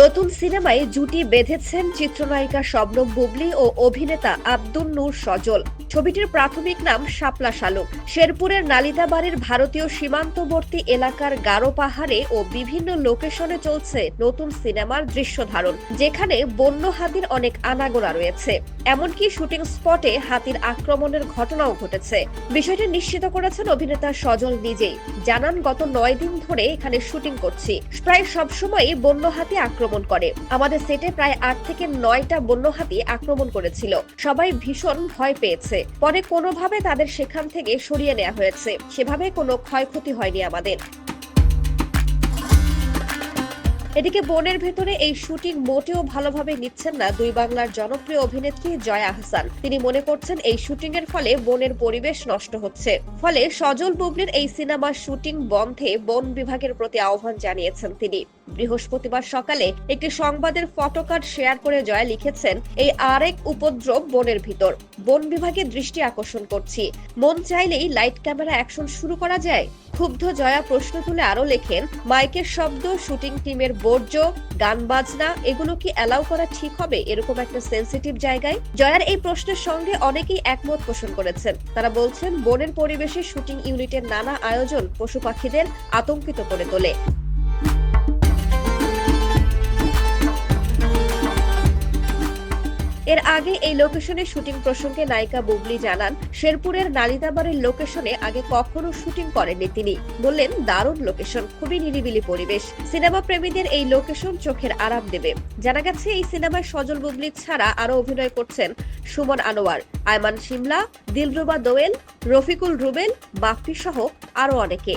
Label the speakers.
Speaker 1: নতুন সিনেমায় জুটি বেঁধেছেন চিত্রনায়িকা শবনম বুবলি ও অভিনেতা আব্দুল নূর সজল। ছবিটির প্রাথমিক নাম শাপলা শালুক শেরপুরের নালিতাবাড়ির ভারতীয় সীমান্তবর্তী এলাকার গারো পাহাড়ে ও বিভিন্ন লোকেশনে চলছে নতুন সিনেমার দৃশ্য ধারণ, যেখানে বন্য হাতির অনেক আনাগোনা রয়েছে। এমনকি শুটিং স্পটে হাতির আক্রমণের ঘটনাও ঘটেছে। বিষয়টি নিশ্চিত করেছেন অভিনেতা সজল নিজেই। জানান, গত নয় দিন ধরে এখানে শুটিং করছি। প্রায় সবসময়ই বন্য হাতি আক্রমণ করে। আমাদের সেটে প্রায় আট থেকে নয়টা বন্য হাতি আক্রমণ করেছিল। সবাই ভীষণ ভয় পেয়েছে। পরে কোনোভাবে তাদের সেখান থেকে সরিয়ে নেওয়া হয়েছে। সেভাবে কোনো ক্ষয়ক্ষতি হয়নি আমাদের। এদিকে বনের ভেতরে এই শুটিং মোটেও ভালোভাবে নিচ্ছেন না দুই বাংলার জনপ্রিয় অভিনেত্রী জয়া আহসান তিনি মনে করছেন এই শুটিং এর ফলে বনের পরিবেশ নষ্ট হচ্ছে। ফলে সজল বুবলির এই সিনেমার শুটিং বন্ধে বন বিভাগের প্রতি আহ্বান জানিয়েছেন তিনি। বৃহস্পতিবার সকালে একটি সংবাদের ফটোকার্ড শেয়ার করে জয়া লিখেছেন, এই আরেক উপদ্রব বনের ভিতর। বন বিভাগের দৃষ্টি আকর্ষণ করছি। মন চাইলেই লাইট ক্যামেরা অ্যাকশন শুরু করা যায়। ক্ষুব্ধ জয়া প্রশ্ন তুলে আরও লেখেন, মাইকের শব্দ, শুটিং টিমের বর্জ্য, গান বাজনা, এগুলো কি অ্যালাউ করা ঠিক হবে? এরকম একটা সেন্সিটিভ জায়গায় জয়ার এই প্রশ্নের সঙ্গে অনেকেই একমত পোষণ করেছেন। তারা বলছেন, বনের পরিবেশে শুটিং ইউনিটের নানা আয়োজন পশু পাখিদের আতঙ্কিত করে তোলে। এর আগে এই লোকেশনে শুটিং প্রসঙ্গে নায়িকা বুবলি জানান, শেরপুরের নালিতাবাড়ির লোকেশনে আগে কখনো শুটিং করেননি তিনি। বললেন, দারুণ লোকেশন খুবই নিরিবিলি পরিবেশ। সিনেমা প্রেমীদের এই লোকেশন চোখের আরাম দেবে। জানা গেছে, এই সিনেমায় সজল বুবলি ছাড়া আরও অভিনয় করছেন সুমন আনোয়ার, আয়মান সিমলা, দিলরুবা দোয়েল, রফিকুল রুবেল, বাপ্পি সহ আরও অনেকে।